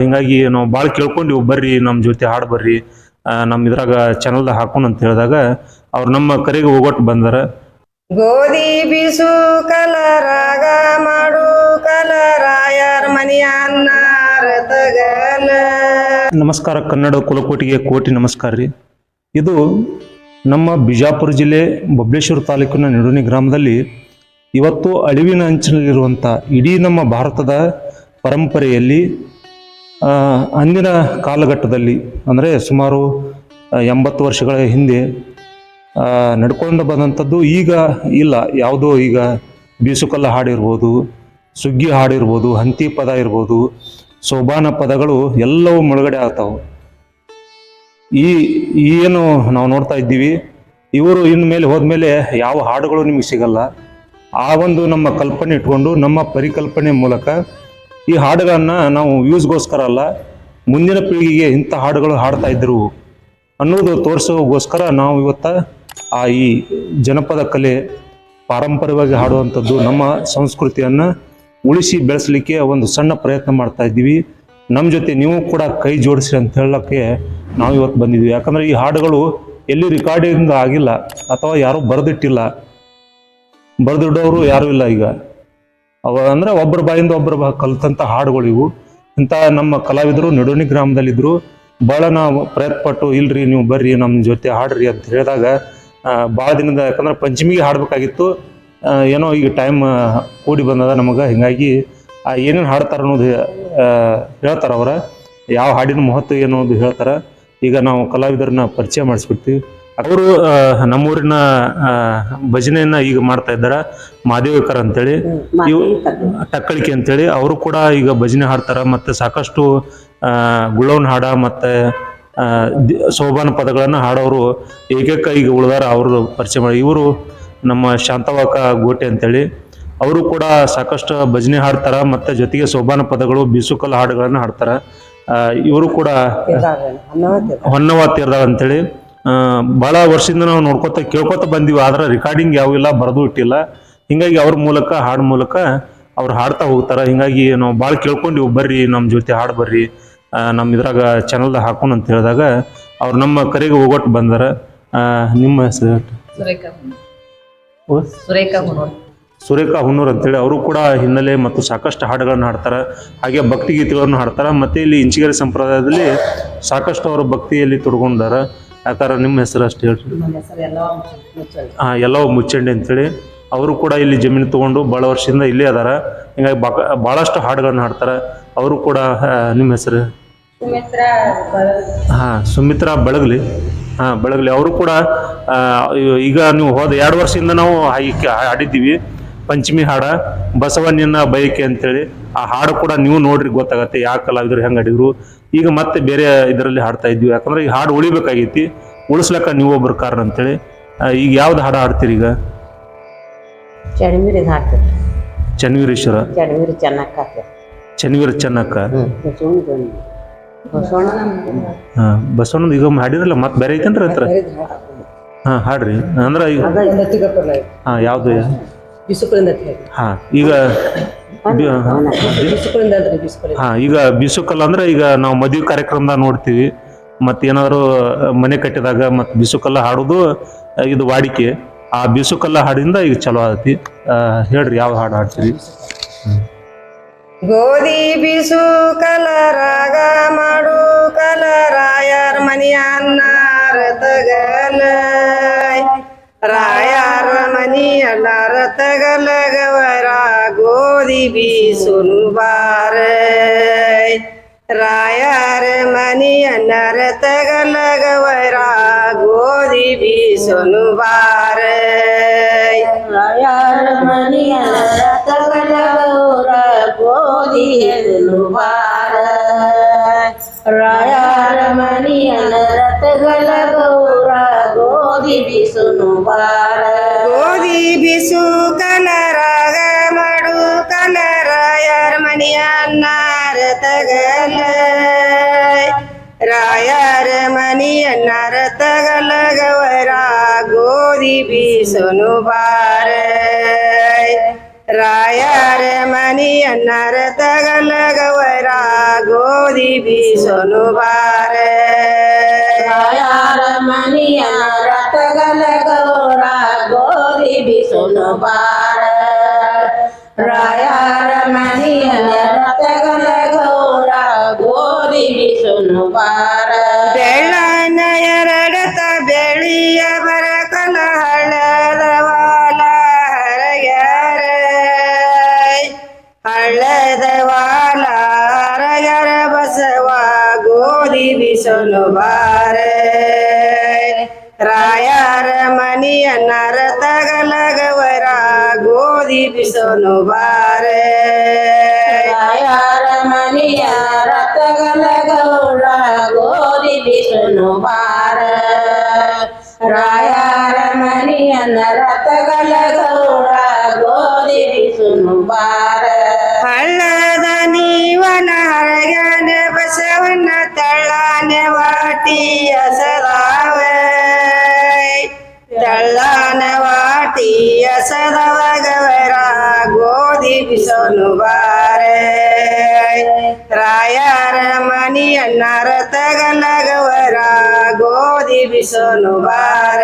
ಹಿಂಗಾಗಿ ನಾವು ಭಾಳ ಕೇಳ್ಕೊಂಡಿವಿ ಬರ್ರಿ ನಮ್ಮ ಜೊತೆ ಹಾಡು ಬರ್ರಿ ನಮ್ಮ ಇದ್ರಾಗ ಚಾನಲ್ದಾಗ ಹಾಕೊಂಡು ಅಂತ ಹೇಳಿದಾಗ ಅವ್ರು ನಮ್ಮ ಕರೆಗೆ ಹೋಗೋಟ್ ಬಂದಾರ. ಗೋಧಿ ಬೀಸು ಕಲರಾಗ ಮಾಡು ಕಲರಾಯರ್ ಮನೆಯ ನಮಸ್ಕಾರ ಕನ್ನಡ ಕುಲಕೋಟಿಗೆ ಕೋಟಿ ನಮಸ್ಕಾರ ರೀ. ಇದು ನಮ್ಮ ಬಿಜಾಪುರ ಜಿಲ್ಲೆ ಬಬ್ಲೇಶ್ವರ ತಾಲೂಕಿನ ನಿಡುನಿ ಗ್ರಾಮದಲ್ಲಿ ಇವತ್ತು ಅಳಿವಿನ ಅಂಚಿನಲ್ಲಿರುವಂಥ ಇಡೀ ನಮ್ಮ ಭಾರತದ ಪರಂಪರೆಯಲ್ಲಿ ಅಂದಿನ ಕಾಲಘಟ್ಟದಲ್ಲಿ, ಅಂದರೆ ಸುಮಾರು ಎಂಬತ್ತು ವರ್ಷಗಳ ಹಿಂದೆ ನಡ್ಕೊಂಡು ಬಂದಂಥದ್ದು ಈಗ ಇಲ್ಲ. ಯಾವುದೋ ಈಗ ಬೀಸುಕಲ್ಲ ಹಾಡಿರ್ಬೋದು ಸುಗ್ಗಿ ಹಾಡಿರ್ಬೋದು, ಹಂತಿ ಪದ ಇರ್ಬೋದು, ಸೋಬಾನ ಪದಗಳು ಎಲ್ಲವೂ ಮುಳುಗಡೆ ಆಗ್ತಾವೆ. ಈ ಏನು ನಾವು ನೋಡ್ತಾ ಇದ್ದೀವಿ, ಇವರು ಇನ್ಮೇಲೆ ಹೋದ್ಮೇಲೆ ಯಾವ ಹಾಡುಗಳು ನಿಮಗೆ ಸಿಗಲ್ಲ. ಆ ಒಂದು ನಮ್ಮ ಕಲ್ಪನೆ ಇಟ್ಕೊಂಡು, ನಮ್ಮ ಪರಿಕಲ್ಪನೆ ಮೂಲಕ ಈ ಹಾಡುಗಳನ್ನು ನಾವು ವ್ಯೂಸ್ಗೋಸ್ಕರ ಅಲ್ಲ, ಮುಂದಿನ ಪೀಳಿಗೆಗೆ ಇಂಥ ಹಾಡುಗಳು ಹಾಡ್ತಾ ಇದ್ರು ಅನ್ನೋದು ತೋರಿಸೋಗೋಸ್ಕರ ನಾವು ಇವತ್ತ ಆ ಈ ಜನಪದ ಕಲೆ ಪಾರಂಪರ್ಯವಾಗಿ ಹಾಡುವಂಥದ್ದು ನಮ್ಮ ಸಂಸ್ಕೃತಿಯನ್ನು ಉಳಿಸಿ ಬೆಳೆಸಲಿಕ್ಕೆ ಒಂದು ಸಣ್ಣ ಪ್ರಯತ್ನ ಮಾಡ್ತಾ ಇದ್ದೀವಿ. ನಮ್ಮ ಜೊತೆ ನೀವು ಕೂಡ ಕೈ ಜೋಡಿಸಿ ಅಂತ ಹೇಳೋಕ್ಕೆ ನಾವು ಇವತ್ತು ಬಂದಿದ್ದೀವಿ. ಯಾಕಂದರೆ ಈ ಹಾಡುಗಳು ಎಲ್ಲಿ ರೆಕಾರ್ಡಿಂಗ್ ಆಗಿಲ್ಲ, ಅಥವಾ ಯಾರೂ ಬರೆದಿಟ್ಟಿಲ್ಲ. ಬರೆದಿಡೋರು ಯಾರೂ ಇಲ್ಲ ಈಗ. ಅವ ಅಂದ್ರೆ ಒಬ್ಬರ ಬಾಯಿಂದ ಒಬ್ಬರ ಬಾ ಕಲ್ತಂಥ ಹಾಡುಗಳು ಇವು. ಇಂಥ ನಮ್ಮ ಕಲಾವಿದರು ನಡುವಣಿ ಗ್ರಾಮದಲ್ಲಿದ್ದರು ಭಾಳ ನಾವು ಪ್ರಯತ್ನ ಪಟ್ಟು ಇಲ್ರಿ ನೀವು ಬರ್ರಿ ನಮ್ಮ ಜೊತೆ ಹಾಡ್ರಿ ಅಂತ ಹೇಳಿದಾಗ ಭಾಳ ದಿನದ ಯಾಕಂದ್ರೆ ಪಂಚಮಿಗೆ ಹಾಡಬೇಕಾಗಿತ್ತು. ಏನೋ ಈಗ ಟೈಮ್ ಕೂಡಿ ಬಂದದ ನಮಗೆ. ಹಿಂಗಾಗಿ ಏನೇನು ಹಾಡ್ತಾರೆ ಅನ್ನೋದು ಹೇಳ್ತಾರೆ ಅವ್ರ. ಯಾವ ಹಾಡಿನ ಮಹತ್ವ ಏನು ಅನ್ನೋದು ಹೇಳ್ತಾರೆ. ಈಗ ನಾವು ಕಲಾವಿದರನ್ನ ಪರಿಚಯ ಮಾಡಿಸ್ಬಿಡ್ತೀವಿ. ಅವರು ನಮ್ಮೂರಿನ ಭಜನೆಯನ್ನ ಈಗ ಮಾಡ್ತಾ ಇದ್ದಾರೆ ಮಾದೇವಿಕರ್ ಅಂತೇಳಿ. ಇವು ಟಕ್ಕಳಿಕೆ ಅಂತೇಳಿ. ಅವರು ಕೂಡ ಈಗ ಭಜನೆ ಹಾಡ್ತಾರ ಮತ್ತೆ ಸಾಕಷ್ಟು ಗುಳವನ್ ಗುಳ್ಳವನ ಹಾಡ ಮತ್ತೆ ಸೋಬಾನ ಪದಗಳನ್ನು ಹಾಡೋರು ಏಕೈಕ ಈಗ ಉಳಿದಾರ ಅವರು ಪರಿಚಯ ಮಾಡಿ. ಇವರು ನಮ್ಮ ಶಾಂತವಾಕ ಗೋಟೆ ಅಂತೇಳಿ. ಅವರು ಕೂಡ ಸಾಕಷ್ಟು ಭಜನೆ ಹಾಡ್ತಾರ ಮತ್ತೆ ಜೊತೆಗೆ ಸೋಬಾನ ಪದಗಳು ಬೀಸುಕಲ್ ಹಾಡುಗಳನ್ನು ಹಾಡ್ತಾರ. ಇವರು ಕೂಡ ಹೊನ್ನವ ತೀರ್ದಾಳ ಅಂತೇಳಿ. ಬಹಳ ವರ್ಷದಿಂದ ನಾವು ನೋಡ್ಕೊತ ಕೇಳ್ಕೊತ ಬಂದೀವಿ ಆದ್ರೆ ರೆಕಾರ್ಡಿಂಗ್ ಯಾವ ಇಲ್ಲ ಬರೆದು ಇಟ್ಟಿಲ್ಲ. ಹಿಂಗಾಗಿ ಅವ್ರ ಮೂಲಕ ಹಾಡು ಮೂಲಕ ಅವ್ರು ಹಾಡ್ತಾ ಹೋಗ್ತಾರ. ಹಿಂಗಾಗಿ ನಾವು ಭಾಳ ಕೇಳ್ಕೊಂಡಿವಿ ಬರ್ರಿ ನಮ್ಮ ಜೊತೆ ಹಾಡು ಬರ್ರಿ ನಮ್ಮ ಇದ್ರಾಗ ಚಾನಲ್ದಾಗ ಹಾಕೋಣ ಅಂತ ಹೇಳಿದಾಗ ಅವ್ರು ನಮ್ಮ ಕರೆಗೆ ಹೋಗೋಟ್ ಬಂದಾರ. ನಿಮ್ಮ ಹೆಸರು ಸುರೇಖಾ ಹುನ್ನೂರ್ ಅಂತೇಳಿ. ಅವರು ಕೂಡ ಹಿನ್ನೆಲೆ ಮತ್ತು ಸಾಕಷ್ಟು ಹಾಡುಗಳನ್ನ ಹಾಡ್ತಾರೆ. ಹಾಗೆ ಭಕ್ತಿ ಗೀತೆಗಳನ್ನು ಹಾಡ್ತಾರೆ. ಮತ್ತು ಇಲ್ಲಿ ಇಂಚಿಗೆರೆ ಸಂಪ್ರದಾಯದಲ್ಲಿ ಸಾಕಷ್ಟು ಅವರು ಭಕ್ತಿಯಲ್ಲಿ ತೊಡ್ಕೊಂಡಾರ ಯಾಕಂದ್ರೆ ನಿಮ್ಮ ಹೆಸರು ಅಷ್ಟು ಹೇಳಿ ಹಾಂ ಎಲ್ಲವೂ ಮುಚ್ಚಂಡಿ ಅಂತೇಳಿ. ಅವರು ಕೂಡ ಇಲ್ಲಿ ಜಮೀನು ತೊಗೊಂಡು ಭಾಳ ವರ್ಷದಿಂದ ಇಲ್ಲೇ ಅದಾರ. ಹಿಂಗಾಗಿ ಬಾ ಭಾಳಷ್ಟು ಹಾಡುಗಳನ್ನ ಹಾಡ್ತಾರೆ. ಅವರು ಕೂಡ ನಿಮ್ಮ ಹೆಸರು? ಹಾಂ ಸುಮಿತ್ರಾ ಬೆಳಗ್ಲಿ. ಹಾಂ ಬೆಳಗ್ಲಿ. ಅವರು ಕೂಡ ಈಗ ನೀವು ಹೋದ ಎರಡು ವರ್ಷದಿಂದ ನಾವು ಹಾಡಿದ್ದೀವಿ. ಪಂಚಮಿ ಹಾಡ ಬಸವಣ್ಣನ ಬಯಕೆ ಅಂತೇಳಿ ಆ ಹಾಡು ಕೂಡ ನೀವು ನೋಡ್ರಿ ಗೊತ್ತಾಗತ್ತೆ ಯಾವ ಕಲಾವಿದರು ಹೆಂಗೆ ಹಾಡಿದ್ರು. ಈಗ ಮತ್ತೆ ಬೇರೆ ಇದರಲ್ಲಿ ಹಾಡ್ತಾ ಇದ್ವಿ ಯಾಕಂದ್ರೆ ಈ ಹಾಡು ಉಳಿಬೇಕಾಗೈತಿ ಉಳಿಸ್ಲಕ್ಕ ನೀವು ಒಬ್ರು ಕಾರಣ ಅಂತೇಳಿ. ಈಗ ಯಾವ್ದು ಹಾಡು ಹಾಡ್ತೀರಿ ಈಗ? ಚಳಿಮಿರಿ ಹಾಕ್ತೇವೆ ಚನ್ವೀರೇಶ್ವರ ಚಳಿಮಿರಿ ಚೆನ್ನಕ್ಕ ಚನ್ವೀರ ಚೆನ್ನಕ್ಕ. ಬಸವಣ್ಣ ಹಾಂ ಈಗ ಹಾಡಿರಲ್ಲ ಮತ್ತೆ ಬೇರೆ ಐತೇನ್ರಿ ಹತ್ರ? ಹಾಂ ಹಾಡ್ರಿ. ಅಂದ್ರೆ ಈಗ ಹಾಂ ಯಾವುದು? ಬಿಸುಕಳಿಂದ ಹಾ ಈಗ ಬಿಸುಕಳಿಂದ ಬಿಸುಕಳಿ. ಹಾ ಈಗ ಬಿಸುಕಲ್ ಅಂದ್ರೆ ಈಗ ನಾವು ಮದುವೆ ಕಾರ್ಯಕ್ರಮದಾಗ ನೋಡ್ತೀವಿ. ಮತ್ತೆ ಏನಾದ್ರು ಮನೆ ಕಟ್ಟಿದಾಗ ಮತ್ತೆ ಬಿಸುಕಲ್ಲ ಹಾಡೋದು ಇದು ವಾಡಿಕೆ. ಆ ಬಿಸುಕಲ್ಲ ಹಾಡಿಂದ ಈಗ ಚಲೋ ಆಗತಿ ಹೇಳ್ರಿ ಯಾವ ಹಾಡು ಹಾಡ್ತೀರಿ? ಗೋಧಿ ಬೀಸು ಕಲರಾಗ ಮಾಡು ಕಲರಾಯರ್ ಮನಿ ಅನ್ನಾರ ತಗಲ. ರಾಯರ ಮನಿ ಅನ್ನಾರ ತಗಲಗವರ ಗೋಧಿ ಬೀಸುನು ಬಾರ ರಾಯರ ಮನಿ ಅನ್ನಾರ ತಗಲಗವರ ಗೋಧಿ ಬೀಸುನು ಬಾರ ರಾಯರ ಮನೆಯ ತಗಲಗೌರ ಗೋಧಿ ಎದಲು ಬಾರ ರಾಯರ ಮನೆಯ ತಗಲಗೌರ ಗೋಧಿ ಬಿಸುನು ತಗಲಗವರ ಗೋಧಿ ಬೀಸನು ಬಾರ ರಾಯರ ಮನಿಯನ್ನರ ತಗಲಗವರ ಗೋಧಿ ಬೀಸೋನು ಬಾರ ರಾಯರ ಮನಿಯ ರಥಗಲ ಗೌರ ಗೋಧಿ ಬಿಸುನು ಬಾರ ರಾಯರ ಮನಿಯ ರಥಗಲ ಗೌರ ಗೋಧಿ ಬಿಸುನು ಬಾರ ಬೆಳ್ಳನ ಎರಡತ ಬೆಳಿಯ ಬರಕಲ ಗೋಧಿ ಬಾರೆ. ಮನಿಯ ರಥಗಲ ಗೌರ ಗೋರಿ ಬಿಸುನು ಬಾರ. ರಾಯಾರ ಮನಿಯ ರಥಗಲ ಗೌರ ಗೋರಿ ಬಿಸುನು ಬಾರ. ಹಳ್ಳದ ನೀವನ ಹರಗನೆ ಬಸವನ ತಳ್ಳಾನೆ ವಾಟಿ ಹಸದಾವ ತಳ್ಳಾನೆ ವಾಟಿ ಹಸದವಗವರ ಗೋಧಿ ಬಿಸೋನು ಬಾರ ರಾಯರ ಮನಿಯನ್ನರ ತಗಲಗವರ ಗೋಧಿ ಬಿಸೋನು ಬಾರ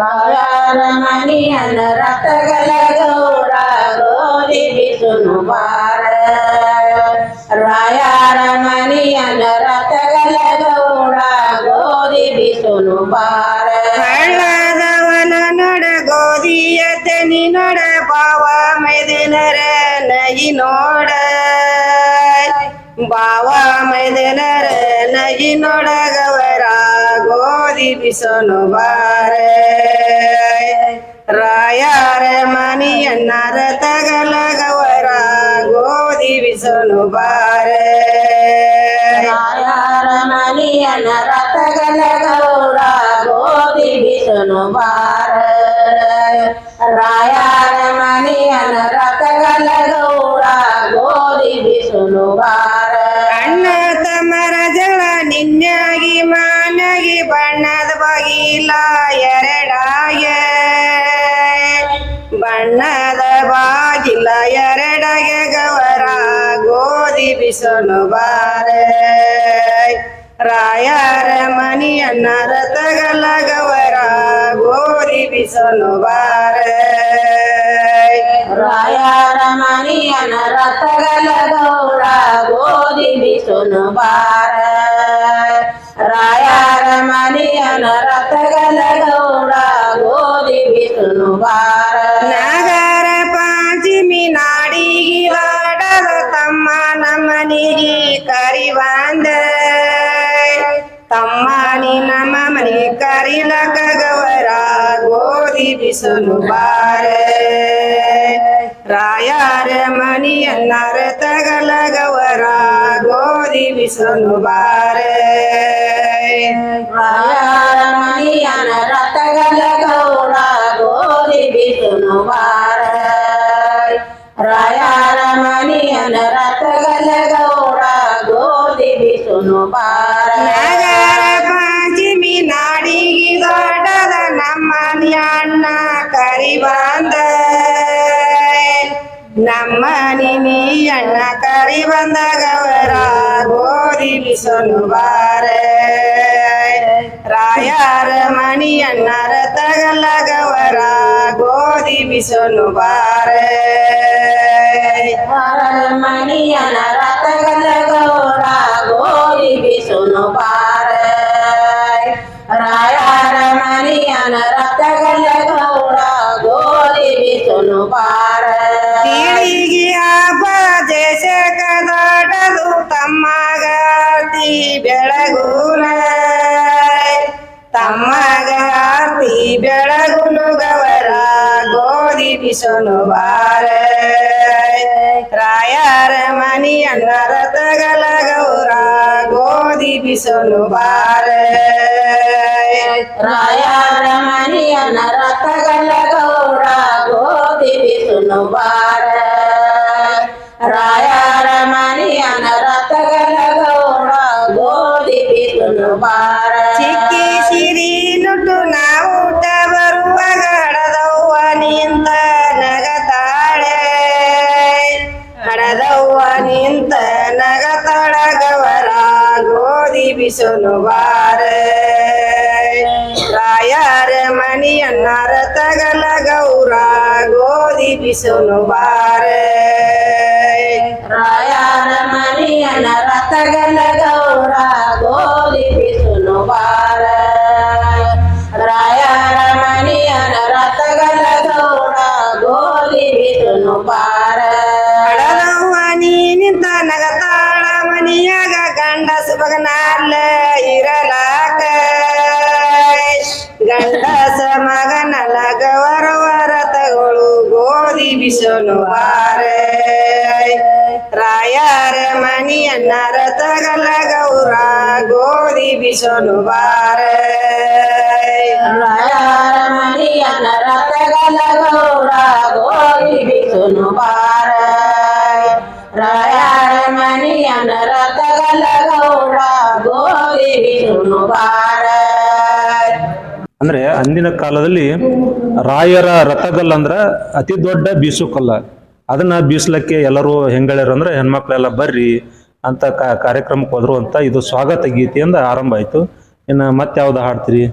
ರಾಯರ ಮನಿಯನ ರಥಗಲ ಗೌರ ಗೋಧಿ ಬಿಸುನು ಬಾರ ರಾಯರ ಮನಿಯನ ರಥಗಲ ಗೌರ ಗೋಧಿ ಬಿಸುನು ಬಾವ ಮೈದಿನರ ನಗಿ ನೋಡಗವರ ಗೋಧಿ ಬಿಸೋನು ಬಾರ. ರಾಯರ ಮನಿಯನ್ನರ ತಗಲಗವರ ಗೋಧಿ ಬಿಸೋನು ಬಾರ. ರಾಯರ ಮನಿಯನ ರಥಗಲ ಗೌರ ಗೋಧಿ ಬಿಸುನು ಬಾರ. ರಾಯರ ಮನಿಯನ ರಥಗಲ ಗೌರ ಗೋಧಿ ಬಿಸುನು ಬಾರ. விஞ்ஞாகி மானகி பண்ணத பகிலாயரடாய பண்ணத பாகிலாயரடாய கவரா கோதி பிசனு பாரு ராயார மணி அண்ணரத்தகல கவரா கோதி பிசனு பாரு ಗೋಧಿ ಬಿಸೋನು ಬಾರ ರಾಯರ ಮನಿಯನ ರಥಗಲ ಗೌರ ಗೋಧಿ ಬಿಸುನು ಬಾರ ರಾಯರ ಮನಿಯನ ರಥಗಲ ಗೌರ ಗೋಧಿ ಬಿಸುನು ಬಾರ ನಗರ ಪಾಂಚಿಮಿ ನಾಡಿಗಿ ದಾಡದ ತಮ್ಮ ನಮ್ಮನಿಗೆ ಕರಿವಾಂದ. ಬಂದ ತಮ್ಮ ನೀ ನಮ್ಮ ಮನೆ ಕರಿಲಕಗವರ ಗೋಧಿ ಬಿಸುನು ಬಾರ ಗೋಧಿ ಬಿಸಲು ಬಾರ ರಾಯರ ಮನಿಯನ ರಥಗಲ ಗೌರ ಗೋಧಿ ಬಿಸುನು ಬಾರ ರಾಯರ ಮನಿಯನ ರಥಗಲ ಗೌರ ಗೋಧಿ ಬಿಸುನು ಬಾರ ನಗರ ಪಾಂಚಿಮಿ ನಾಡಿಗಿ ದೊಡ್ಡದ ನಮ್ಮ ಅಣ್ಣ ಕರಿ ಬಂದ ನಮ್ಮ ನಿನಿ ಅಣ್ಣ ಕರಿ ಬಂದಗವರ ಗೋಧಿ ಬಿಸಲು ಬಾರ ರಾಯರ ಮಣಿ ಅಣ್ಣರ ತಗಲಗವರ ಗೋಧಿ ಬಿಸಲು ಬಾರ ಮನಿಯನ ರಥಗಲ ಗೌರ ಗೋಧಿ ಬಿಸುನು ಬಾರ ರಾಯರ ಮನಿಯನ ರಥಗಲ ಗೌರ ಗೋಧಿ ಬಿಸುನು ಬಾರ ತಮ್ಮಗಾತಿ ಬೆಳಗುನ ತಮ್ಮಗಾತಿ ಬೆಳಗುನು ಗವರ, ಗೋಧಿ ಬಿಸೋನು ಬಾರ. ರಾಯರ ಮನಿ ಅನ್ನರ ತಗಲ ಗೌರ, ಗೋಧಿ ಬಿಸೋನು ಬಾರ. ರಾಯರ ಮನಿಯನ ರಥಗಲ ಗೌರ, ಗೋಧಿ ಬಿಸುನು ಬಾರ. ರಾಯರ ಮನಿಯನ ಕುಮಾರ ಚಿಕ್ಕಿ ಸಿರಿ ನುಟ್ಟು ನಾವು ಬರುವ ಹಡದವ್ವ ನಿಂತ ನಗತಾಳೆ. ಹಡದವ್ವ ನಿಂತ ನಗತಡಗವರ ಗೋಧಿ ಬಿಸಲು ಬಾರೆ. ರಾಯರ ಮಣಿಯನ್ನರ ತಗಲ ಗೌರ ಗೋಧಿ ಬಿಸಲು ಬಾರೆ. ರಾಯರ ಮಣಿಯನ್ನರ ತಗಲ ಗೌರ ಗೋಧಿ ಬಿಸಲು ಬಾರ ರಾಯರ ಮನಿಯನ್ನಾರ ತಗಲ ಗೌರ ಗೋಧಿ ಬಿಸಲು ಬಾರ ರಾಯರ ಮನಿಯನ ರಥಗಲ ಗೌರ ಗೋಧಿ ಬಿಸುನು ಬಾರ ರಾಯರ ಮನಿಯನ ರಥಗಲ ಗೌರ ಗೋಧಿ ಬಿಸುನು ಬಾರ ಅಂದ್ರೆ ಅಂದಿನ ಕಾಲದಲ್ಲಿ ರಾಯರ ರಥಗಲ್ ಅಂದ್ರ ಅತಿ ದೊಡ್ಡ ಬೀಸುಕಲ್ಲ ಅದನ್ನ ಬೀಸ್ಲಕ್ಕೆ ಎಲ್ಲರೂ ಹೆಂಗಳರು ಅಂದ್ರೆ ಹೆಣ್ಮಕ್ಳೆಲ್ಲ ಬರ್ರಿ ಅಂತ ಕಾರ್ಯಕ್ರಮಕ್ಕೆ ಹೋದ್ರು ಅಂತ ಇದು ಸ್ವಾಗತ ಗೀತೆಯಿಂದ ಆರಂಭ ಆಯ್ತು. ಇನ್ನು ಮತ್ತೆ ಯಾವ್ದು ಹಾಡ್ತೀರಿ?